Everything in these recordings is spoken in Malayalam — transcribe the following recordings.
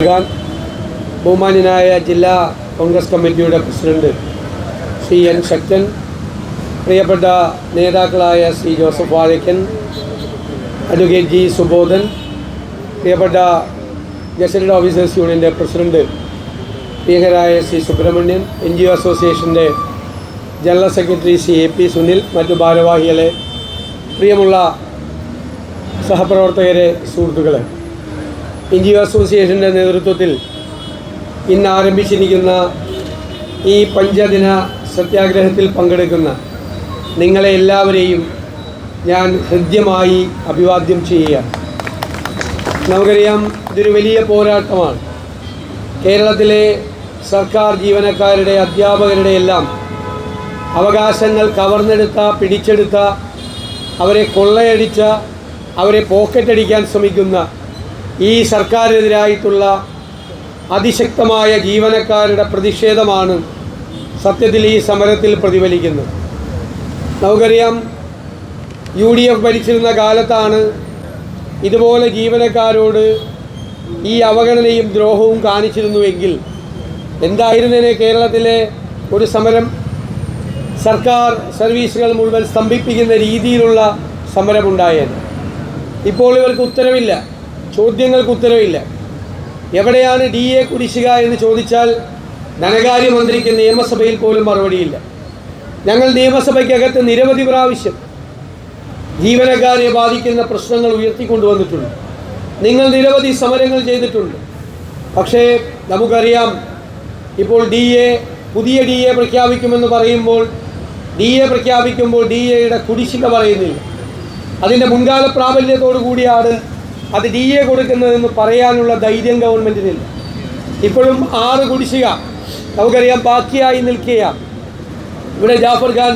നൽകാൻ ബഹുമാന്യനായ ജില്ലാ കോൺഗ്രസ് കമ്മിറ്റിയുടെ പ്രസിഡന്റ് സി എൻ ശക്തൻ പ്രിയപ്പെട്ട നേതാക്കളായ C Joseph Vazhakkan advocate G Subodhan പ്രിയപ്പെട്ട ഗസറ്റഡ് ഓഫീസേഴ്സ് യൂണിയന്റെ president പ്രിയങ്കരായ C Subramanian N G O അസോസിയേഷന്റെ general secretary Shri A P Sunil മറ്റു ഭാരവാഹികളെ പ്രിയമുള്ള സഹപ്രവർത്തകരെ സുഹൃത്തുക്കളെ. ഒ അസോസിയേഷന്റെ നേതൃത്വത്തിൽ ഇന്ന് ആരംഭിച്ചിരിക്കുന്ന ഈ പഞ്ചദിന സത്യാഗ്രഹത്തിൽ പങ്കെടുക്കുന്ന നിങ്ങളെ എല്ലാവരെയും ഞാൻ ഹൃദ്യമായി അഭിവാദ്യം ചെയ്യുകയാണ്. നമുക്കറിയാം ഇതൊരു വലിയ പോരാട്ടമാണ്. കേരളത്തിലെ സർക്കാർ ജീവനക്കാരുടെ അധ്യാപകരുടെ എല്ലാം അവകാശങ്ങൾ കവർന്നെടുത്ത പിടിച്ചെടുത്ത അവരെ കൊള്ളയടിച്ച അവരെ പോക്കറ്റടിക്കാൻ ശ്രമിക്കുന്ന ഈ സർക്കാരിനെതിരായിട്ടുള്ള അതിശക്തമായ ജീവനക്കാരുടെ പ്രതിഷേധമാണ് സത്യത്തിൽ ഈ സമരത്തിൽ പ്രതിഫലിക്കുന്നത്. നമുക്കറിയാം യു ഡി എഫ് ഭരിച്ചിരുന്ന കാലത്താണ് ഇതുപോലെ ജീവനക്കാരോട് ഈ അവഗണനയും ദ്രോഹവും കാണിച്ചിരുന്നുവെങ്കിൽ എന്തായിരുന്നേനെ കേരളത്തിലെ ഒരു സമരം? സർക്കാർ സർവീസുകൾ മുഴുവൻ സ്തംഭിപ്പിക്കുന്ന രീതിയിലുള്ള സമരമുണ്ടായത് ഇപ്പോൾ ഇവർക്ക് ഉത്തരവില്ല. ചോദ്യങ്ങൾക്ക് ഉത്തരവില്ല. എവിടെയാണ് ഡി എ കുടിശ്ശിക എന്ന് ചോദിച്ചാൽ ധനകാര്യമന്ത്രിക്ക് നിയമസഭയിൽ പോലും മറുപടിയില്ല. ഞങ്ങൾ നിയമസഭയ്ക്കകത്ത് നിരവധി പ്രാവശ്യം ജീവനക്കാരെ ബാധിക്കുന്ന പ്രശ്നങ്ങൾ ഉയർത്തിക്കൊണ്ടുവന്നിട്ടുണ്ട്. നിങ്ങൾ നിരവധി സമരങ്ങൾ ചെയ്തിട്ടുണ്ട്. പക്ഷേ നമുക്കറിയാം ഇപ്പോൾ ഡി എ പുതിയ ഡി എ പ്രഖ്യാപിക്കുമെന്ന് പറയുമ്പോൾ ഡി എ പ്രഖ്യാപിക്കുമ്പോൾ ഡി എയുടെ കുടിശ്ശിക പറയുന്നില്ല. അതിന്റെ മുൻകാല പ്രാബല്യത്തോടു കൂടിയാണ് അത് ഡി എ കൊടുക്കുന്നതെന്ന് പറയാനുള്ള ധൈര്യം ഗവൺമെന്റിനില്ല ഇപ്പോഴും ആറ് കുടിശ്ശിക നമുക്കറിയാം ബാക്കിയായി നിൽക്കുകയാണ്. ഇവിടെ ജാഫർ ഖാൻ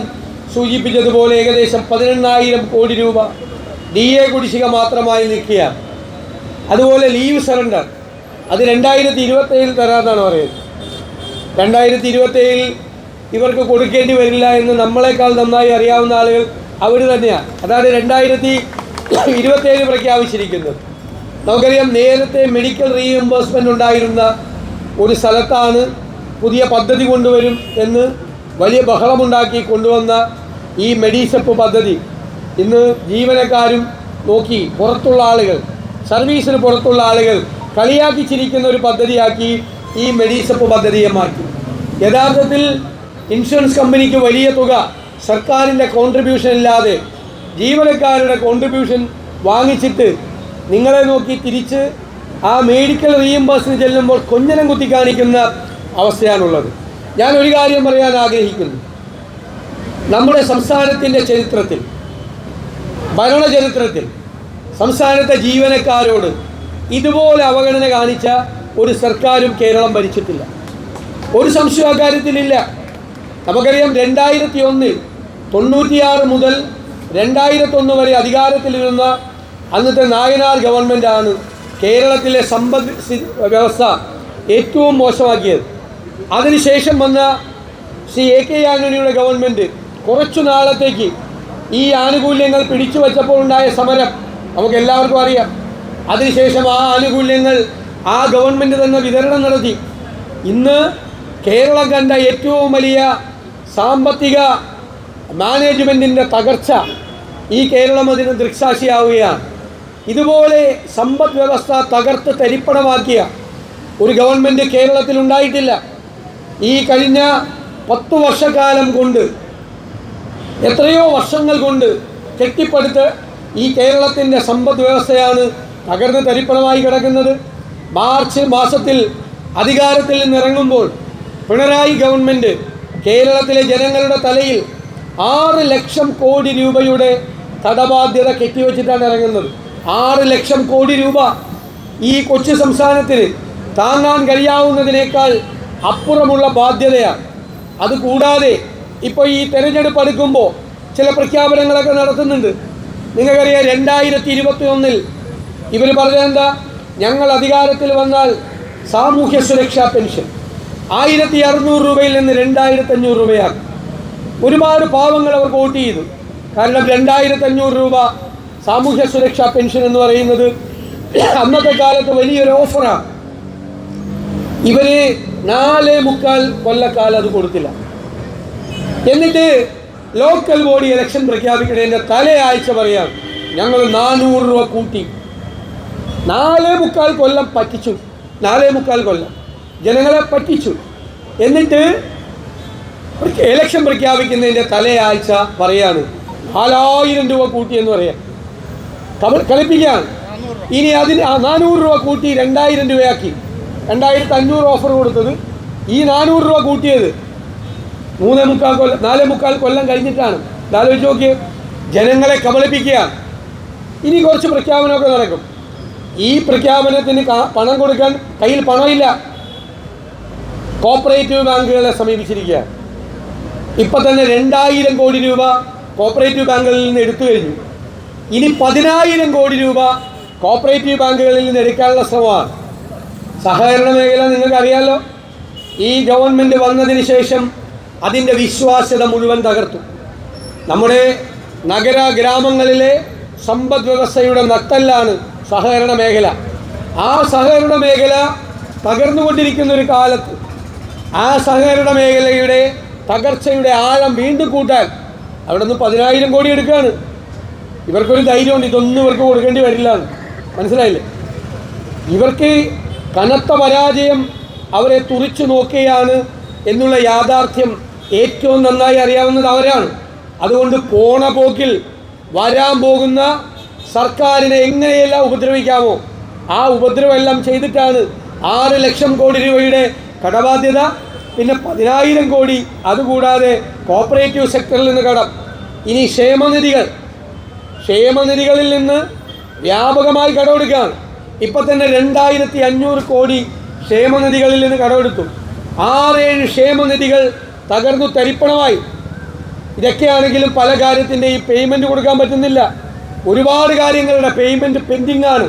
സൂചിപ്പിച്ചതുപോലെ ഏകദേശം പതിനെണ്ണായിരം കോടി രൂപ ഡി എ കുടിശ്ശിക മാത്രമായി നിൽക്കുക അതുപോലെ ലീവ് സറണ്ടർ അത് രണ്ടായിരത്തി ഇരുപത്തേഴിൽ തരാമെന്നാണ് പറയുന്നത്. രണ്ടായിരത്തി ഇരുപത്തേഴിൽ ഇവർക്ക് കൊടുക്കേണ്ടി വരില്ല എന്ന് നമ്മളെക്കാൾ നന്നായി അറിയാവുന്ന ആളുകൾ അവർ തന്നെയാണ്. അതായത് രണ്ടായിരത്തി ഇരുപത്തേഴ് പ്രഖ്യാപിച്ചിരിക്കുന്നത് നമുക്കറിയാം നേരത്തെ മെഡിക്കൽ റീഇംബേഴ്സ്മെന്റ് ഉണ്ടായിരുന്ന ഒരു സ്ഥലത്താണ് പുതിയ പദ്ധതി കൊണ്ടുവരും എന്ന് വലിയ ബഹളമുണ്ടാക്കി കൊണ്ടുവന്ന ഈ മെഡിസെപ്പ് പദ്ധതി. ഇന്ന് ജീവനക്കാരും നോക്കി പുറത്തുള്ള ആളുകൾ സർവീസിന് പുറത്തുള്ള ആളുകൾ കളിയാക്കിച്ചിരിക്കുന്ന ഒരു പദ്ധതിയാക്കി ഈ മെഡിസെപ്പ് പദ്ധതിയെ മാറ്റി. യഥാർത്ഥത്തിൽ ഇൻഷുറൻസ് കമ്പനിക്ക് വലിയ തുക സർക്കാരിന്റെ കോൺട്രിബ്യൂഷൻ ഇല്ലാതെ ജീവനക്കാരുടെ കോൺട്രിബ്യൂഷൻ വാങ്ങിച്ചിട്ട് നിങ്ങളെ നോക്കി തിരിച്ച് ആ മെഡിക്കൽ റീഇംബേഴ്സിന് ചെല്ലുമ്പോൾ കൊഞ്ഞനം കുത്തി കാണിക്കുന്ന അവസ്ഥയാണുള്ളത്. ഞാൻ ഒരു കാര്യം പറയാൻ ആഗ്രഹിക്കുന്നു. നമ്മുടെ സംസ്ഥാനത്തിന്റെ ചരിത്രത്തിൽ ഭരണചരിത്രത്തിൽ സംസ്ഥാനത്തെ ജീവനക്കാരോട് ഇതുപോലെ അവഗണന കാണിച്ച ഒരു സർക്കാരും കേരളം ഭരിച്ചിട്ടില്ല. ഒരു സംശയം അക്കാര്യത്തിലില്ല നമുക്കറിയാം രണ്ടായിരത്തി ഒന്നിൽ തൊണ്ണൂറ്റിയാറ് മുതൽ രണ്ടായിരത്തൊന്ന് വരെ അധികാരത്തിലിരുന്ന അന്നത്തെ നായനാർ ഗവൺമെന്റാണ് കേരളത്തിലെ സമ്പദ് വ്യവസ്ഥ ഏറ്റവും മോശമാക്കിയത്. അതിനുശേഷം വന്ന ശ്രീ എ കെ ആന്റണിയുടെ ഗവൺമെന്റ് കുറച്ചു നാളത്തേക്ക് ഈ ആനുകൂല്യങ്ങൾ പിടിച്ചു വച്ചപ്പോൾ ഉണ്ടായ സമരം നമുക്ക് എല്ലാവർക്കും അറിയാം. അതിനുശേഷം ആ ആനുകൂല്യങ്ങൾ ആ ഗവൺമെന്റ് തന്നെ വിതരണം നടത്തി. ഇന്ന് കേരളം കണ്ട ഏറ്റവും വലിയ സാമ്പത്തിക മാനേജ്മെന്റിന്റെ തകർച്ച ഈ കേരളം അതിന് ദൃക്സാക്ഷിയാവുകയാണ് ഇതുപോലെ സമ്പദ് വ്യവസ്ഥ തകർത്ത് തരിപ്പണമാക്കിയ ഒരു ഗവൺമെന്റ് കേരളത്തിൽ ഉണ്ടായിട്ടില്ല. ഈ കഴിഞ്ഞ പത്തു വർഷക്കാലം കൊണ്ട് എത്രയോ വർഷങ്ങൾ കൊണ്ട് കെട്ടിപ്പടുത്ത് ഈ കേരളത്തിന്റെ സമ്പദ് വ്യവസ്ഥയാണ് തകർന്ന് തരിപ്പണമായി കിടക്കുന്നത്. മാർച്ച് മാസത്തിൽ അധികാരത്തിൽ നിന്നിറങ്ങുമ്പോൾ പിണറായി ഗവൺമെന്റ് കേരളത്തിലെ ജനങ്ങളുടെ തലയിൽ ആറ് ലക്ഷം കോടി രൂപയുടെ കടബാധ്യത കെട്ടിവെച്ചിട്ടാണ് ഇറങ്ങുന്നത്. ആറ് ലക്ഷം കോടി രൂപ ഈ കൊച്ചു സംസ്ഥാനത്തിന് താങ്ങാൻ കഴിയാവുന്നതിനേക്കാൾ അപ്പുറമുള്ള ബാധ്യതയാണ്. അതുകൂടാതെ ഇപ്പോൾ ഈ തെരഞ്ഞെടുപ്പ് അടുക്കുമ്പോൾ ചില പ്രഖ്യാപനങ്ങളൊക്കെ നടത്തുന്നുണ്ട്. നിങ്ങൾക്കറിയാം രണ്ടായിരത്തി ഇരുപത്തി ഒന്നിൽ ഇവർ പറഞ്ഞതെന്താ ഞങ്ങൾ അധികാരത്തിൽ വന്നാൽ സാമൂഹ്യ സുരക്ഷാ പെൻഷൻ ആയിരത്തി അറുന്നൂറ് രൂപയിൽ നിന്ന് രണ്ടായിരത്തി അഞ്ഞൂറ് രൂപയാക്കും ഒരുപാട് പാവങ്ങൾ അവർ വോട്ട് ചെയ്തു. കാരണം രണ്ടായിരത്തി അഞ്ഞൂറ് രൂപ സാമൂഹ്യ സുരക്ഷാ പെൻഷൻ എന്ന് പറയുന്നത് അന്നത്തെ കാലത്ത് വലിയൊരു ഓഫറാണ് ഇവർ നാല് മുക്കാൽ കൊല്ലക്കാലം അത് കൊടുത്തില്ല. എന്നിട്ട് ലോക്കൽ ബോഡി ഇലക്ഷൻ പ്രഖ്യാപിക്കുന്നതിന്റെ തലയാഴ്ച പറയാം. ഞങ്ങൾ നാനൂറ് രൂപ കൂട്ടി. നാലേ മുക്കാൽ കൊല്ലം പറ്റിച്ചു. നാലേ മുക്കാൽ കൊല്ലം. ജനങ്ങളെ പറ്റിച്ചു. എന്നിട്ട് ഇലക്ഷൻ പ്രഖ്യാപിക്കുന്നതിന്റെ തലയാഴ്ച പറയാണ്. നാലായിരം രൂപ കൂട്ടിയെന്ന് പറയാം. തമിഴ് കളിപ്പിക്കുകയാണ്. ഇനി അതിന് നാനൂറ് രൂപ കൂട്ടി രണ്ടായിരം രൂപയാക്കി. രണ്ടായിരത്തി അഞ്ഞൂറ് ഓഫർ കൊടുത്തത് ഈ നാനൂറ് രൂപ കൂട്ടിയത് മൂന്നേ മുക്കാൽ കൊല്ലം നാലേ മുക്കാൽ കൊല്ലം കഴിഞ്ഞിട്ടാണ്. ആലോചിച്ച് നോക്കിയേ ജനങ്ങളെ കബളിപ്പിക്കുക. ഇനി കുറച്ച് പ്രഖ്യാപനമൊക്കെ നടക്കും. ഈ പ്രഖ്യാപനത്തിന് പണം കൊടുക്കാൻ കയ്യിൽ പണമില്ല. കോപ്പറേറ്റീവ് ബാങ്കുകളെ സമീപിച്ചിരിക്കുക ഇപ്പം തന്നെ രണ്ടായിരം കോടി രൂപ കോപ്പറേറ്റീവ് ബാങ്കുകളിൽ നിന്ന് എടുത്തു കഴിഞ്ഞു. ഇനി പതിനായിരം കോടി രൂപ കോപ്പറേറ്റീവ് ബാങ്കുകളിൽ നിന്ന് എടുക്കാനുള്ള ശ്രമമാണ്. സഹകരണ മേഖല നിങ്ങൾക്കറിയാലോ ഈ ഗവൺമെന്റ് വന്നതിന് ശേഷം അതിന്റെ വിശ്വാസ്യത മുഴുവൻ തകർത്തു. നമ്മുടെ നഗര ഗ്രാമങ്ങളിലെ സമ്പദ് വ്യവസ്ഥയുടെ നത്തല്ലാണ് സഹകരണ മേഖല. ആ സഹകരണ മേഖല തകർന്നുകൊണ്ടിരിക്കുന്ന ഒരു കാലത്ത് ആ സഹകരണ മേഖലയുടെ തകർച്ചയുടെ ആഴം വീണ്ടും കൂട്ടാൻ അവിടെ നിന്ന് പതിനായിരം കോടി എടുക്കുകയാണ്. ഇവർക്കൊരു ധൈര്യമുണ്ട് ഇതൊന്നും ഇവർക്ക് കൊടുക്കേണ്ടി വരില്ല മനസ്സിലായില്ലേ? ഇവർക്ക് കനത്ത പരാജയം അവരെ തുറിച്ചു നോക്കുകയാണ് എന്നുള്ള യാഥാർത്ഥ്യം ഏറ്റവും നന്നായി അറിയാവുന്നത് അവരാണ്. അതുകൊണ്ട് പോണ പോക്കിൽ വരാൻ പോകുന്ന സർക്കാരിനെ എങ്ങനെയെല്ലാം ഉപദ്രവിക്കാമോ ആ ഉപദ്രവമെല്ലാം ചെയ്തിട്ടാണ് ആറ് ലക്ഷം കോടി രൂപയുടെ കടബാധ്യത പിന്നെ പതിനായിരം കോടി അതുകൂടാതെ കോപ്പറേറ്റീവ് സെക്ടറിൽ നിന്ന് കടം. ഇനി ക്ഷേമനിധികൾ. ക്ഷേമനിധികളിൽ നിന്ന് വ്യാപകമായി കടമെടുക്കുകയാണ്. ഇപ്പം തന്നെ രണ്ടായിരത്തി അഞ്ഞൂറ് കോടി ക്ഷേമനിധികളിൽ നിന്ന് കടമെടുത്തു. ആറേഴ് ക്ഷേമനിധികൾ തകർന്നു തരിപ്പണമായി. ഇതൊക്കെയാണെങ്കിലും പല കാര്യത്തിന്റെ ഈ പേയ്മെന്റ് കൊടുക്കാൻ പറ്റുന്നില്ല. ഒരുപാട് കാര്യങ്ങളുടെ പേയ്മെന്റ് പെൻഡിങ്ങാണ്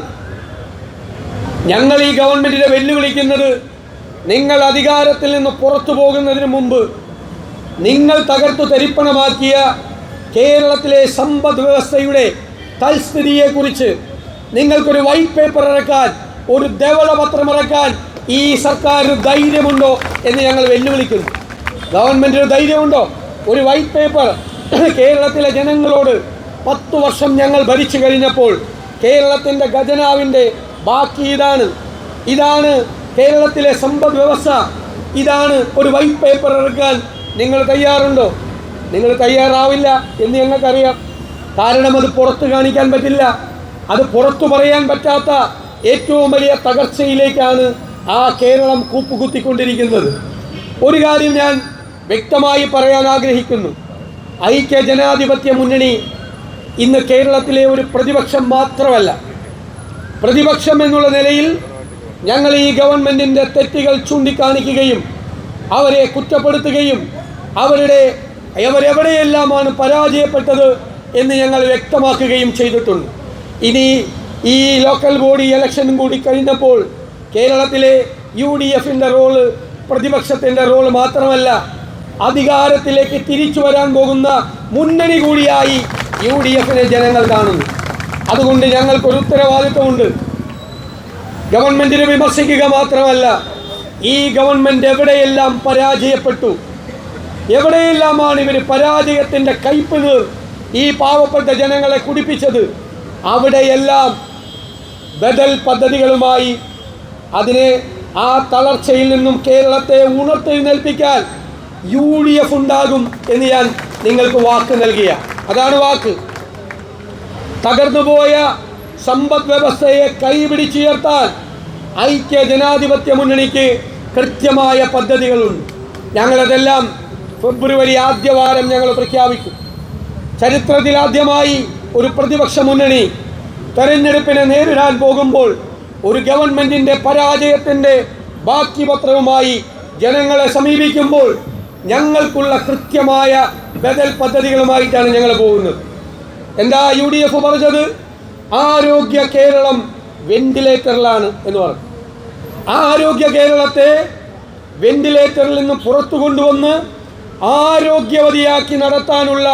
ഞങ്ങൾ ഈ ഗവൺമെന്റിനെ വെല്ലുവിളിക്കുന്നത് നിങ്ങൾ അധികാരത്തിൽ നിന്ന് പുറത്തു പോകുന്നതിന് മുമ്പ് നിങ്ങൾ തകർത്തു തരിപ്പണമാക്കിയ കേരളത്തിലെ സമ്പദ് വ്യവസ്ഥയുടെ തൽസ്ഥിതിയെക്കുറിച്ച് നിങ്ങൾക്കൊരു വൈറ്റ് പേപ്പർ ഇറക്കാൻ ഒരു ധവളപത്രം ഇറക്കാൻ ഈ സർക്കാരിന് ധൈര്യമുണ്ടോ എന്ന് ഞങ്ങൾ വെല്ലുവിളിക്കുന്നു. ഗവൺമെന്റിന് ധൈര്യമുണ്ടോ? ഒരു വൈറ്റ് പേപ്പർ കേരളത്തിലെ ജനങ്ങളോട് പത്തു വർഷം ഞങ്ങൾ ഭരിച്ചു കഴിഞ്ഞപ്പോൾ കേരളത്തിന്റെ ഖജനാവിന്റെ ബാക്കി ഇതാണ്. ഇതാണ് കേരളത്തിലെ സമ്പദ് വ്യവസ്ഥ ഇതാണ് ഒരു വൈറ്റ് പേപ്പർ ഇറക്കാൻ നിങ്ങൾ തയ്യാറുണ്ടോ? നിങ്ങൾ തയ്യാറാവില്ല എന്ന് ഞങ്ങൾക്കറിയാം. കാരണം അത് പുറത്ത് കാണിക്കാൻ പറ്റില്ല. അത് പുറത്തു പറയാൻ പറ്റാത്ത ഏറ്റവും വലിയ തകർച്ചയിലേക്കാണ് ആ കേരളം കൂപ്പുകുത്തിക്കൊണ്ടിരിക്കുന്നത്. ഒരു കാര്യം ഞാൻ വ്യക്തമായി പറയാൻ ആഗ്രഹിക്കുന്നു. ഐക്യ ജനാധിപത്യ മുന്നണി ഇന്ന് കേരളത്തിലെ ഒരു പ്രതിപക്ഷം മാത്രമല്ല. പ്രതിപക്ഷം എന്നുള്ള നിലയിൽ ഞങ്ങൾ ഈ ഗവൺമെന്റിന്റെ തെറ്റുകൾ ചൂണ്ടിക്കാണിക്കുകയും അവരെ കുറ്റപ്പെടുത്തുകയും അവരുടെ അവരെവിടെയെല്ലാമാണ് പരാജയപ്പെട്ടത് എന്ന് ഞങ്ങൾ വ്യക്തമാക്കുകയും ചെയ്തിട്ടുണ്ട്. ഇനി ഈ ലോക്കൽ ബോഡി ഇലക്ഷനും കൂടി കഴിഞ്ഞപ്പോൾ കേരളത്തിലെ യു ഡി എഫിന്റെ റോൾ പ്രതിപക്ഷത്തിന്റെ റോൾ മാത്രമല്ല അധികാരത്തിലേക്ക് തിരിച്ചു വരാൻ പോകുന്ന മുന്നണി കൂടിയായി യു ഡി എഫിനെ ജനങ്ങൾ കാണുന്നു. അതുകൊണ്ട് ഞങ്ങൾക്കൊരു ഉത്തരവാദിത്വമുണ്ട് ഗവൺമെന്റിനെ വിമർശിക്കുക മാത്രമല്ല ഈ ഗവൺമെന്റ് എവിടെയെല്ലാം പരാജയപ്പെട്ടു എവിടെയെല്ലാമാണ് ഇവർ പരാജയത്തിന്റെ കയ്പ് ഈ പാവപ്പെട്ട ജനങ്ങളെ കുടിപ്പിച്ചത് അവിടെയെല്ലാം ബദൽ പദ്ധതികളുമായി അതിനെ ആ തളർച്ചയിൽ നിന്നും കേരളത്തെ ഉണർത്തെഴുന്നേൽപ്പിക്കാൻ യു ഡി എഫ് ഉണ്ടാകും എന്ന് ഞാൻ നിങ്ങൾക്ക് വാക്ക് നൽകിയ. അതാണ് വാക്ക്. തകർന്നുപോയ സമ്പദ് വ്യവസ്ഥയെ കൈപിടിച്ചുയർത്താൻ ഐക്യ ജനാധിപത്യ മുന്നണിക്ക് കൃത്യമായ പദ്ധതികളുണ്ട്. ഞങ്ങളതെല്ലാം ഫെബ്രുവരി ആദ്യവാരം ഞങ്ങൾ പ്രഖ്യാപിക്കും. ചരിത്രത്തിലാദ്യമായി ഒരു പ്രതിപക്ഷ മുന്നണി തെരഞ്ഞെടുപ്പിനെ നേരിടാൻ പോകുമ്പോൾ ഒരു ഗവൺമെന്റിന്റെ പരാജയത്തിന്റെ ബാക്കി പത്രവുമായി ജനങ്ങളെ സമീപിക്കുമ്പോൾ ഞങ്ങൾക്കുള്ള കൃത്യമായ ബദൽ പദ്ധതികളുമായിട്ടാണ് ഞങ്ങൾ പോകുന്നത്. എന്താ യു ഡി എഫ് പറഞ്ഞത്? ആരോഗ്യ കേരളം വെന്റിലേറ്ററിലാണ് എന്ന് പറഞ്ഞു. ആ ആരോഗ്യ കേരളത്തെ വെന്റിലേറ്ററിൽ നിന്ന് പുറത്തു കൊണ്ടുവന്ന് ആരോഗ്യവതിയാക്കി നടത്താനുള്ള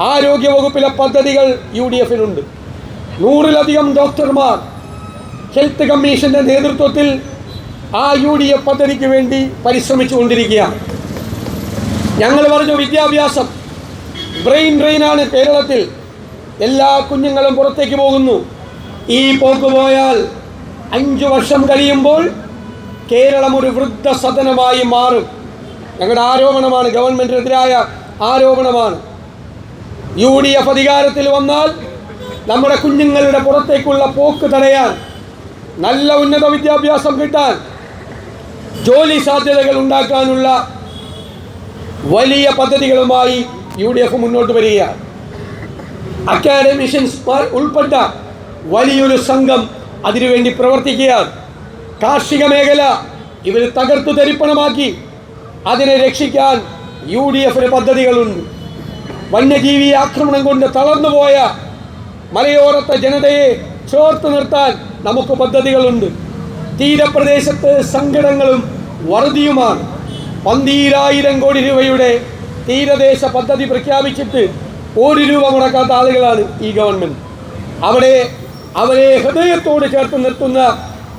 ആരോഗ്യ വകുപ്പിലെ പദ്ധതികൾ യു ഡി എഫിനുണ്ട് നൂറിലധികം ഡോക്ടർമാർ ഹെൽത്ത് കമ്മീഷന്റെ നേതൃത്വത്തിൽ ആ യു ഡി എഫ് പദ്ധതിക്ക് വേണ്ടി പരിശ്രമിച്ചുകൊണ്ടിരിക്കുകയാണ്. ഞങ്ങൾ പറഞ്ഞു വിദ്യാഭ്യാസം ബ്രെയിൻ ഡ്രെയിനാണ് കേരളത്തിൽ. എല്ലാ കുഞ്ഞുങ്ങളും പുറത്തേക്ക് പോകുന്നു. ഈ പോക്ക് പോയാൽ അഞ്ചു വർഷം കഴിയുമ്പോൾ കേരളം ഒരു വൃദ്ധ സദനമായി മാറും. ഞങ്ങളുടെ ആരോപണമാണ് ഗവൺമെന്റിനെതിരായ ആരോപണമാണ്. യു ഡി എഫ് അധികാരത്തിൽ വന്നാൽ നമ്മുടെ കുഞ്ഞുങ്ങളുടെ പുറത്തേക്കുള്ള പോക്ക് തടയാൻ നല്ല ഉന്നത വിദ്യാഭ്യാസം കിട്ടാൻ ജോലി സാധ്യതകൾ ഉണ്ടാക്കാനുള്ള വലിയ പദ്ധതികളുമായി യു ഡി എഫ് മുന്നോട്ട് വരികയാണ്. അക്കാഡമിഷ്യൻസ് ഉൾപ്പെട്ട വലിയൊരു സംഘം അതിനുവേണ്ടി പ്രവർത്തിക്കുക കാർഷിക മേഖല ഇവർ തകർത്തു തരിപ്പണമാക്കി അതിനെ രക്ഷിക്കാൻ യു ഡി എഫിന് പദ്ധതികളുണ്ട്. വന്യജീവി ആക്രമണം കൊണ്ട് തളർന്നുപോയ മലയോരത്തെ ജനതയെ ചേർത്ത് നിർത്താൻ നമുക്ക് പദ്ധതികളുണ്ട്. തീരപ്രദേശത്ത് സങ്കടങ്ങളും വറുതിയുമാണ്. പന്തീരായിരം കോടി രൂപയുടെ തീരദേശ പദ്ധതി പ്രഖ്യാപിച്ചിട്ട് ഒരു രൂപ മുടക്കാത്ത ആളുകളാണ് ഈ ഗവൺമെന്റ് അവിടെ അവരെ ഹൃദയത്തോട് ചേർത്ത് നിർത്തുന്ന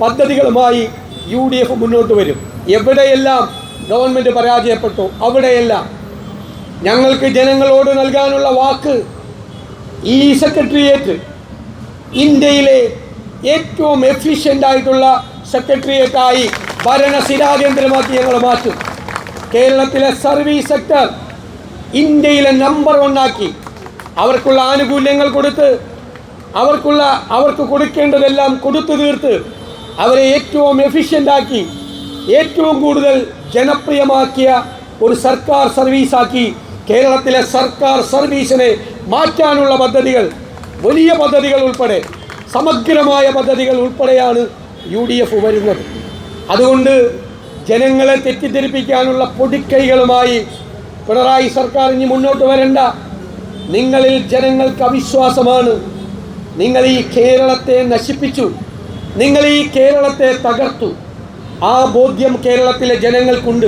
പദ്ധതികളുമായി യു ഡി എഫ് മുന്നോട്ട് വരും. എവിടെയെല്ലാം ഗവൺമെന്റ് പരാജയപ്പെട്ടു അവിടെയെല്ലാം. ഞങ്ങൾക്ക് ജനങ്ങളോട് നൽകാനുള്ള വാക്ക് ഈ സെക്രട്ടേറിയറ്റ് ഇന്ത്യയിലെ ഏറ്റവും എഫിഷ്യന്റ് ആയിട്ടുള്ള സെക്രട്ടേറിയറ്റായി ഭരണ സ്ഥിരാകേന്ദ്രമാക്കി ഞങ്ങൾ മാറ്റും. കേരളത്തിലെ സർവീസ് സെക്ടർ ഇന്ത്യയിലെ നമ്പർ ആക്കി. അവർക്കുള്ള ആനുകൂല്യങ്ങൾ കൊടുത്ത് അവർക്കുള്ള അവർക്ക് കൊടുക്കേണ്ടതെല്ലാം കൊടുത്തു തീർത്ത് അവരെ ഏറ്റവും എഫിഷ്യന്റ് ആക്കി ഏറ്റവും കൂടുതൽ ജനപ്രിയമാക്കിയ ഒരു സർക്കാർ സർവീസാക്കി കേരളത്തിലെ സർക്കാർ സർവീസിനെ മാറ്റാനുള്ള പദ്ധതികൾ വലിയ പദ്ധതികൾ ഉൾപ്പെടെ സമഗ്രമായ പദ്ധതികൾ ഉൾപ്പെടെയാണ് യു ഡി എഫ് വരുന്നത്. അതുകൊണ്ട് ജനങ്ങളെ തെറ്റിദ്ധരിപ്പിക്കാനുള്ള പൊടിക്കൈകളുമായി പിണറായി സർക്കാർ ഇനി മുന്നോട്ട് വരണ്ട. നിങ്ങളിൽ ജനങ്ങൾക്ക് അവിശ്വാസമാണ്. നിങ്ങൾ ഈ കേരളത്തെ നശിപ്പിച്ചു. നിങ്ങൾ ഈ കേരളത്തെ തകർത്തു. ആ ബോധ്യം കേരളത്തിലെ ജനങ്ങൾക്കുണ്ട്.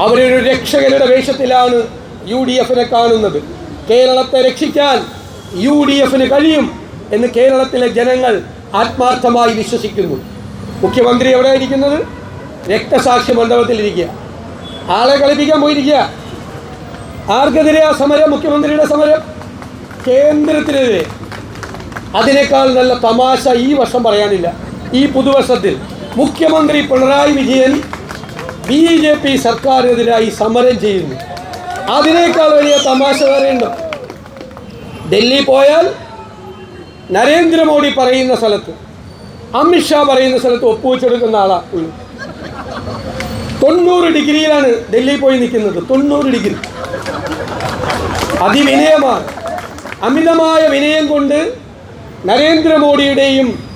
അവരൊരു രക്ഷകരുടെ വേഷത്തിലാണ് യു ഡി എഫിനെ കാണുന്നത്. കേരളത്തെ രക്ഷിക്കാൻ യു ഡി എഫിന് കഴിയും എന്ന് കേരളത്തിലെ ജനങ്ങൾ ആത്മാർത്ഥമായി വിശ്വസിക്കുന്നു. മുഖ്യമന്ത്രി എവിടെ ഇരിക്കുന്നത് രക്തസാക്ഷി മണ്ഡപത്തിലിരിക്കുക. ആളെ കളിപ്പിക്കാൻ പോയിരിക്കുക. ആർക്കെതിരെയാ സമരം? മുഖ്യമന്ത്രിയുടെ സമരം? കേന്ദ്രത്തിനെതിരെ. അതിനേക്കാൾ നല്ല തമാശ ഈ വർഷം പറയാനില്ല. ഈ പുതുവർഷത്തിൽ മുഖ്യമന്ത്രി Pinarayi Vijayan B J P സർക്കാരിനെതിരായി സമരം ചെയ്യുന്നു. അതിനേക്കാൾ വലിയ തമാശ വേറെയുണ്ടോ ഡൽഹി പോയാൽ നരേന്ദ്രമോദി പറയുന്ന സ്ഥലത്ത് അമിത്ഷാ പറയുന്ന സ്ഥലത്ത് ഒപ്പുവെച്ചെടുക്കുന്ന ആളാ ഉള്ളു തൊണ്ണൂറ് ഡിഗ്രിയിലാണ് ഡൽഹി പോയി നിൽക്കുന്നത്. തൊണ്ണൂറ് ഡിഗ്രി. അതിവിനയമാണ്. അമിതമായ വിനയം കൊണ്ട് നരേന്ദ്രമോദിയുടെയും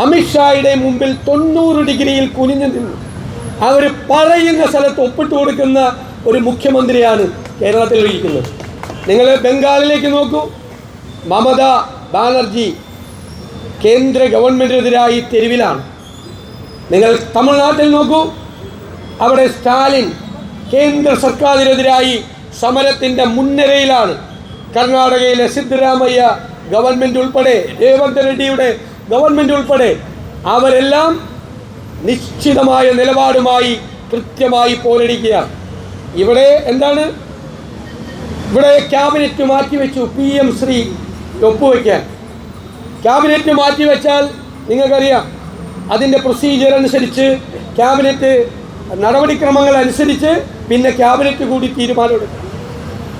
അമിത്ഷായുടെയും മുമ്പിൽ തൊണ്ണൂറ് ഡിഗ്രിയിൽ കുനിഞ്ഞു നിന്നു. അവർ പറയുന്ന സ്ഥലത്ത് ഒപ്പിട്ട് കൊടുക്കുന്ന ഒരു മുഖ്യമന്ത്രിയാണ് കേരളത്തിൽ ഇരിക്കുന്നത്. നിങ്ങൾ ബംഗാളിലേക്ക് നോക്കൂ. മമത ബാനർജി കേന്ദ്ര ഗവൺമെന്റിനെതിരായി തെരുവിലാണ്. നിങ്ങൾ തമിഴ്നാട്ടിൽ നോക്കൂ. അവിടെ സ്റ്റാലിൻ കേന്ദ്ര സർക്കാരിനെതിരായി സമരത്തിന്റെ മുൻനിരയിലാണ്. കർണാടകയിലെ സിദ്ധരാമയ്യ ഗവൺമെന്റ് ഉൾപ്പെടെ രേവന്ത് റെഡ്ഡിയുടെ ഗവൺമെന്റ് ഉൾപ്പെടെ അവരെല്ലാം നിശ്ചിതമായ നിലപാടുമായി കൃത്യമായി പോരടിക്കുക. ഇവിടെ എന്താണ്? ഇവിടെ ക്യാബിനറ്റ് മാറ്റിവെച്ചു പി എം ശ്രീ ഒപ്പുവെക്കാൻ. ക്യാബിനറ്റ് മാറ്റിവെച്ചാൽ നിങ്ങൾക്കറിയാം അതിന്റെ പ്രൊസീജിയർ അനുസരിച്ച് ക്യാബിനറ്റ് നടപടിക്രമങ്ങൾ അനുസരിച്ച് പിന്നെ ക്യാബിനറ്റ് കൂടി തീരുമാനമെടുക്കും.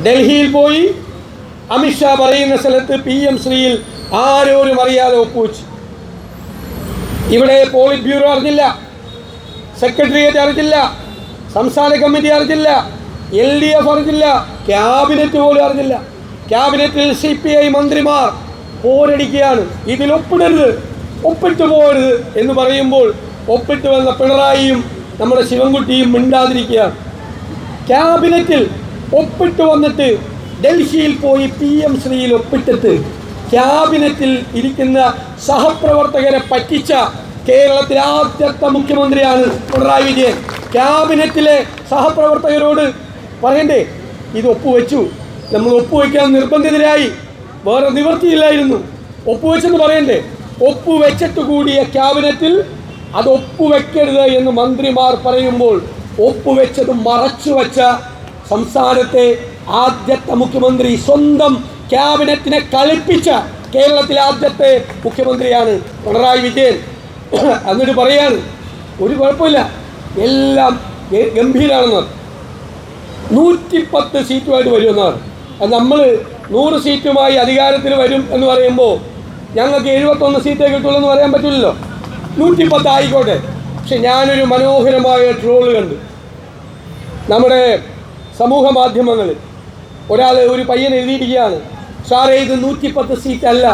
ഡൽഹിയിൽ പോയി അമിത്ഷാ പറയുന്ന സ്ഥലത്ത് പി എം ശ്രീയിൽ ആരോരും അറിയാതെ ഒപ്പുവെച്ചു. ഇവിടെ പോളിറ്റ് ബ്യൂറോ അറിഞ്ഞില്ല സെക്രട്ടേറിയറ്റ് അറിഞ്ഞില്ല സംസ്ഥാന കമ്മിറ്റി അറിഞ്ഞില്ല എൽ ഡി എഫ് അറിഞ്ഞില്ല ക്യാബിനറ്റ് പോലും അറിഞ്ഞില്ല. ക്യാബിനറ്റിൽ സി പി ഐ മന്ത്രിമാർ പോരടിക്കുകയാണ്. ഇതിൽ ഒപ്പിടരുത് ഒപ്പിട്ട് പോകരുത് എന്ന് പറയുമ്പോൾ ഒപ്പിട്ട് വന്ന പിണറായിയും നമ്മുടെ ശിവൻകുട്ടിയും മിണ്ടാതിരിക്കുകയാണ്. ക്യാബിനറ്റിൽ ഒപ്പിട്ട് വന്നിട്ട് ഡൽഹിയിൽ പോയി പി എം ശ്രീയിൽ ഒപ്പിട്ടിട്ട് ക്യാബിനറ്റിൽ ഇരിക്കുന്ന സഹപ്രവർത്തകരെ പറ്റിച്ച കേരളത്തിലെ ആദ്യത്തെ മുഖ്യമന്ത്രിയാണ് പിണറായി വിജയൻ. ക്യാബിനറ്റിലെ സഹപ്രവർത്തകരോട് പറയണ്ടേ ഇത് ഒപ്പുവെച്ചു. നമ്മൾ ഒപ്പുവെക്കാൻ നിർബന്ധിതരായി. വേറെ നിവൃത്തിയില്ലായിരുന്നു. ഒപ്പുവെച്ചെന്ന് പറയണ്ടേ ഒപ്പുവെച്ചിട്ട് കൂടിയ ക്യാബിനറ്റിൽ അത് ഒപ്പുവെക്കരുത് എന്ന് മന്ത്രിമാർ പറയുമ്പോൾ ഒപ്പുവെച്ചത് മറച്ചു വച്ച സംസ്ഥാനത്തെ ആദ്യത്തെ മുഖ്യമന്ത്രി സ്വന്തം ക്യാബിനറ്റിനെ കളിപ്പിച്ച കേരളത്തിലെ ആദ്യത്തെ മുഖ്യമന്ത്രിയാണ് പിണറായി വിജയൻ. എന്നിട്ട് പറയാണ് ഒരു കുഴപ്പമില്ല എല്ലാം ഗ- ഗംഭീരാണെന്ന്. നൂറ്റിപ്പത്ത് സീറ്റുമായിട്ട് വരുമെന്നാണ്. അത് നമ്മൾ നൂറ് സീറ്റുമായി അധികാരത്തിൽ വരും എന്ന് പറയുമ്പോൾ ഞങ്ങൾക്ക് എഴുപത്തൊന്ന് സീറ്റേ കിട്ടുള്ളൂ എന്ന് പറയാൻ പറ്റില്ലല്ലോ. നൂറ്റിപ്പത്ത് ആയിക്കോട്ടെ. പക്ഷെ ഞാനൊരു മനോഹരമായ ട്രോൾ കണ്ടു. നമ്മുടെ സമൂഹ മാധ്യമങ്ങളിൽ ഒരാൾ ഒരു പയ്യൻ എഴുതിയിരിക്കുകയാണ്. സാറേ ഇത് നൂറ്റിപ്പത്ത് സീറ്റ് അല്ല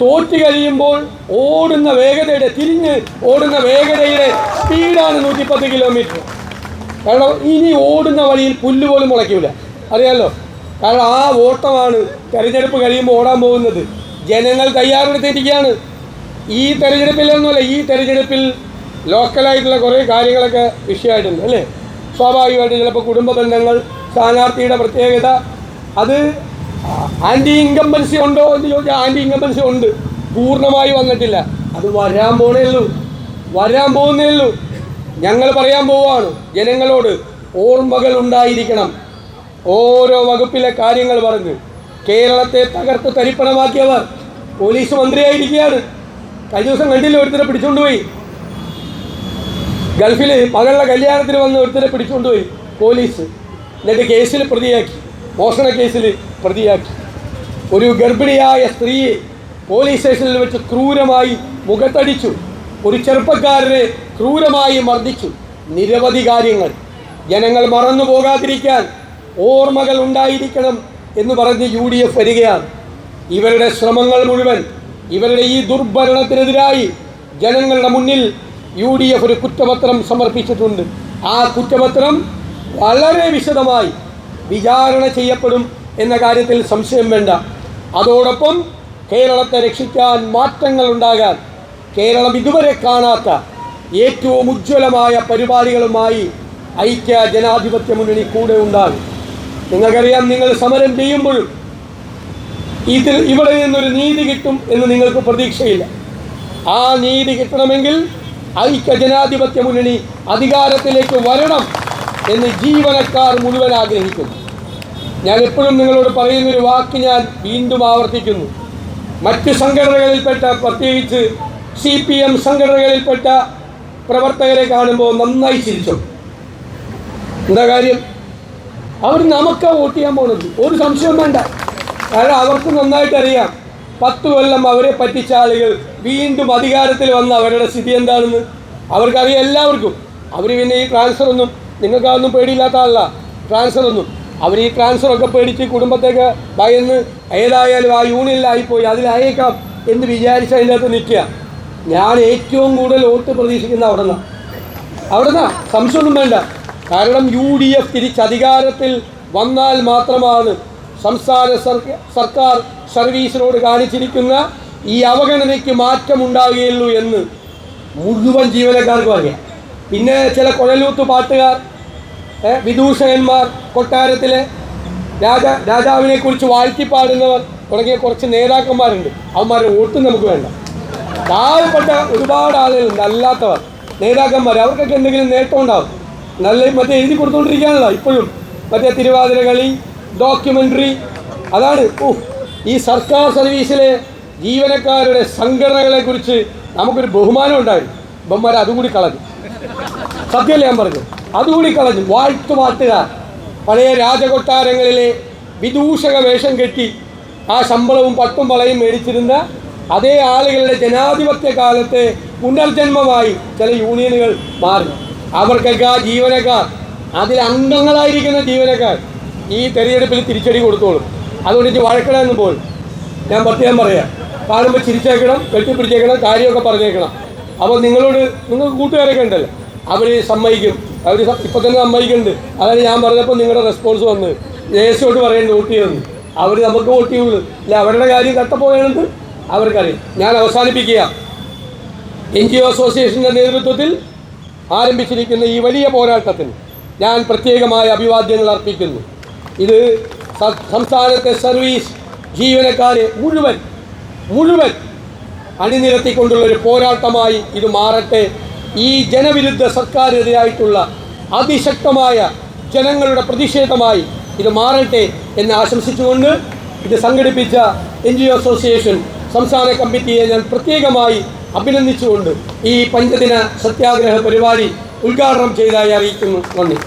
തോറ്റ് കഴിയുമ്പോൾ ഓടുന്ന വേഗതയുടെ തിരിഞ്ഞ് ഓടുന്ന വേഗതയുടെ സ്പീഡാണ് നൂറ്റിപ്പത്ത് കിലോമീറ്റർ. കാരണം ഇനി ഓടുന്ന വഴിയിൽ പുല്ല് പോലും മുളയ്ക്കില്ല അറിയാമല്ലോ കാരണം ആ ഓട്ടമാണ് തെരഞ്ഞെടുപ്പ് കഴിയുമ്പോൾ ഓടാൻ പോകുന്നത്. ജനങ്ങൾ തയ്യാറെടുത്തിരിക്കുകയാണ്. ഈ തെരഞ്ഞെടുപ്പിലൊന്നുമല്ല ഈ തെരഞ്ഞെടുപ്പിൽ ലോക്കലായിട്ടുള്ള കുറേ കാര്യങ്ങളൊക്കെ വിഷയമായിട്ടുണ്ട് അല്ലേ? സ്വാഭാവികമായിട്ട് ചിലപ്പോൾ കുടുംബ ബന്ധങ്ങൾ സ്ഥാനാർത്ഥിയുടെ പ്രത്യേകത അത് ആന്റി ഇൻകംബൻസി ഉണ്ടോ എന്ന് ചോദിച്ചാൽ ആന്റി ഇൻകംബൻസി ഉണ്ട്. പൂർണമായി വന്നിട്ടില്ല. അത് വരാൻ പോണേ ഉള്ളൂ. വരാൻ പോകുന്നേ ഉള്ളൂ. ഞങ്ങൾ പറയാൻ പോവാണ്. ജനങ്ങളോട് ഓർമ്മകൾ ഉണ്ടായിരിക്കണം. ഓരോ വകുപ്പിലെ കാര്യങ്ങൾ പറഞ്ഞ്. കേരളത്തെ തകർത്ത് തരിപ്പണമാക്കിയവർ പോലീസ് മന്ത്രിയായിരിക്കുകയാണ്. കഴിഞ്ഞ ദിവസം കണ്ടില്ല ഒരുത്തരെ പിടിച്ചുകൊണ്ടുപോയി ഗൾഫിൽ മകളുടെ കല്യാണത്തിന് വന്ന് ഒരുത്തരെ പിടിച്ചുകൊണ്ടുപോയി പോലീസ്. എന്നിട്ട് കേസിൽ പ്രതിയാക്കി. മോഷണ കേസിൽ പ്രതിയാക്കി. ഒരു ഗർഭിണിയായ സ്ത്രീയെ പോലീസ് സ്റ്റേഷനിൽ വെച്ച് ക്രൂരമായി മുഖത്തടിച്ചു. ഒരു ചെറുപ്പക്കാരനെ ക്രൂരമായി മർദ്ദിച്ചു. നിരവധി കാര്യങ്ങൾ. ജനങ്ങൾ മറന്നു പോകാതിരിക്കാൻ ഓർമ്മകൾ ഉണ്ടായിരിക്കണം എന്ന് പറഞ്ഞ് യു ഡി എഫ് വരികയാണ്. ഇവരുടെ ശ്രമങ്ങൾ മുഴുവൻ ഇവരുടെ ഈ ദുർഭരണത്തിനെതിരായി ജനങ്ങളുടെ മുന്നിൽ യു ഡി എഫ് ഒരു കുറ്റപത്രം സമർപ്പിച്ചിട്ടുണ്ട്. ആ കുറ്റപത്രം വളരെ വിശദമായി വിചാരണ ചെയ്യപ്പെടും എന്ന കാര്യത്തിൽ സംശയം വേണ്ട. അതോടൊപ്പം കേരളത്തെ രക്ഷിക്കാൻ മാറ്റങ്ങൾ ഉണ്ടാകാൻ കേരളം ഇതുവരെ കാണാത്ത ഏറ്റവും ഉജ്ജ്വലമായ പരിപാടികളുമായി ഐക്യ ജനാധിപത്യ മുന്നണി കൂടെ ഉണ്ടാകും. നിങ്ങൾക്കറിയാം നിങ്ങൾ സമരം ചെയ്യുമ്പോഴും ഇതിൽ ഇവിടെ നിന്നൊരു നീതി കിട്ടും എന്ന് നിങ്ങൾക്ക് പ്രതീക്ഷയില്ല. ആ നീതി കിട്ടണമെങ്കിൽ ഐക്യ ജനാധിപത്യ മുന്നണി അധികാരത്തിലേക്ക് വരണം. എന്ന് ജീവനക്കാർ മുഴുവൻ ആഗ്രഹിക്കുന്നു. ഞാൻ എപ്പോഴും നിങ്ങളോട് പറയുന്ന ഒരു വാക്ക് ഞാൻ വീണ്ടും ആവർത്തിക്കുന്നു. മറ്റ് സംഘടനകളിൽപ്പെട്ട പ്രത്യേകിച്ച് സി പി എം സംഘടനകളിൽപ്പെട്ട പ്രവർത്തകരെ കാണുമ്പോൾ നന്നായി ചിരിച്ചു എന്താ കാര്യം? അവർ നമുക്ക് വോട്ട് ചെയ്യാൻ പോകുന്നത് ഒരു സംശയം വേണ്ട. കാരണം അവർക്ക് നന്നായിട്ട് അറിയാം. പത്ത് കൊല്ലം അവരെ പറ്റിച്ച ആളുകൾ വീണ്ടും അധികാരത്തിൽ വന്ന അവരുടെ സ്ഥിതി എന്താണെന്ന്. അവർക്കറിയാം എല്ലാവർക്കും. അവർ പിന്നെ ഈ ട്രാൻസ്ഫർ ഒന്നും നിങ്ങൾക്ക് അതൊന്നും പേടിയില്ലാത്ത ആളല്ല. ട്രാൻസ്ഫർ ഒന്നും. അവർ ഈ ട്രാൻസ്ഫർ ഒക്കെ പേടിച്ച് കുടുംബത്തേക്ക് ഭയന്ന് ഏതായാലും ആ യൂണിയനിലായിപ്പോയി അതിലായേക്കാം എന്ന് വിചാരിച്ച് അതിന്റെ അകത്ത് നിൽക്കുക. ഞാൻ ഏറ്റവും കൂടുതൽ വോട്ട് പ്രതീക്ഷിക്കുന്ന അവിടെ നിന്നാണ് അവിടുന്ന്? സംശയമൊന്നും വേണ്ട. കാരണം യു ഡി എഫ് തിരിച്ചധികാരത്തിൽ വന്നാൽ മാത്രമാണ് സംസ്ഥാന സർക്കാർ സർവീസിനോട് കാണിച്ചിരിക്കുന്ന ഈ അവഗണനയ്ക്ക് മാറ്റമുണ്ടാകുകയുള്ളൂ എന്ന് മുഴുവൻ ജീവനക്കാർക്കും അറിയാം. പിന്നെ ചില കുഴലൂത്ത് പാട്ടുകാർ വിദൂഷകന്മാർ കൊട്ടാരത്തിലെ രാജ രാജാവിനെ കുറിച്ച് വാഴ്ത്തിപ്പാടുന്നവർ തുടങ്ങിയ കുറച്ച് നേതാക്കന്മാരുണ്ട്. അവന്മാരെ ഒട്ടും നമുക്ക് വേണ്ട. താഴെപ്പെട്ട ഒരുപാട് ആളുകളുണ്ട്. അല്ലാത്തവർ നേതാക്കന്മാർ അവർക്കൊക്കെ എന്തെങ്കിലും നേട്ടം ഉണ്ടാവും. നല്ല മറ്റേ എഴുതി കൊടുത്തുകൊണ്ടിരിക്കുകയാണല്ലോ ഇപ്പോഴും. മറ്റേ തിരുവാതിര കളി ഡോക്യുമെന്ററി അതാണ്. ഓ ഈ സർക്കാർ സർവീസിലെ ജീവനക്കാരുടെ സംഘടനകളെക്കുറിച്ച് നമുക്കൊരു ബഹുമാനം ഉണ്ടായിരുന്നു. ഇവന്മാർ അതും കൂടി കളഞ്ഞു. സത്യമല്ലേ ഞാൻ പറഞ്ഞു? അതുകൂടി കളഞ്ഞു. വാഴ്ത്തുപാട്ടുകാർ പഴയ രാജകൊട്ടാരങ്ങളിലെ വിദൂഷക വേഷം കെട്ടി ആ ശമ്പളവും പട്ടും വളയും മേടിച്ചിരുന്ന അതേ ആളുകളുടെ ജനാധിപത്യ കാലത്തെ പുനർജന്മമായി ചില യൂണിയനുകൾ മാറി. അവർക്കൊക്കെ ആ ജീവനക്കാർ അതിൽ അംഗങ്ങളായിരിക്കുന്ന ജീവനക്കാർ ഈ തെരഞ്ഞെടുപ്പിൽ തിരിച്ചടി കൊടുത്തോളും. അതുകൊണ്ട് ഇനി വഴക്കണമെന്ന് പോലും. ഞാൻ പ്രത്യേകം പറയാം. കാണുമ്പോൾ ചിരിച്ചേക്കണം കെട്ടിപ്പിടിച്ചേക്കണം കാര്യമൊക്കെ പറഞ്ഞേക്കണം. അപ്പോൾ നിങ്ങളോട് നിങ്ങൾക്ക് കൂട്ടുകാരൊക്കെ ഉണ്ടല്ലോ. അവർ സമ്മതിക്കും. അവർ ഇപ്പം തന്നെ സമ്മതിക്കുന്നുണ്ട്. അതായത് ഞാൻ പറഞ്ഞപ്പോൾ നിങ്ങളുടെ റെസ്പോൺസ് വന്ന് ദേശോട്ട് പറയേണ്ട വോട്ട് ചെയ്യുന്നു അവർ നമുക്ക് വോട്ട് ചെയ്യുള്ളൂ അല്ലെ അവരുടെ കാര്യം കട്ടപ്പോയാണെന്ന് അവർക്കറിയാം. ഞാൻ അവസാനിപ്പിക്കുക. എൻ ജി ഒ അസോസിയേഷന്റെ നേതൃത്വത്തിൽ ആരംഭിച്ചിരിക്കുന്ന ഈ വലിയ പോരാട്ടത്തിന് ഞാൻ പ്രത്യേകമായ അഭിവാദ്യങ്ങൾ അർപ്പിക്കുന്നു. ഇത് സംസ്ഥാനത്തെ സർവീസ് ജീവനക്കാരെ മുഴുവൻ മുഴുവൻ അണിനിരത്തിക്കൊണ്ടുള്ള ഒരു പോരാട്ടമായി ഇത് മാറട്ടെ. ഈ ജനവിരുദ്ധ സർക്കാരിനെതിരായിട്ടുള്ള അതിശക്തമായ ജനങ്ങളുടെ പ്രതിഷേധമായി ഇത് മാറട്ടെ എന്ന് ആശംസിച്ചുകൊണ്ട് ഇത് സംഘടിപ്പിച്ച എൻ ജി ഒ അസോസിയേഷൻ സംസ്ഥാന കമ്മിറ്റിയെ ഞാൻ പ്രത്യേകമായി അഭിനന്ദിച്ചുകൊണ്ട് ഈ പഞ്ചദിന സത്യാഗ്രഹ പരിപാടി ഉദ്ഘാടനം ചെയ്തതായി അറിയിക്കുന്നു. നന്ദി.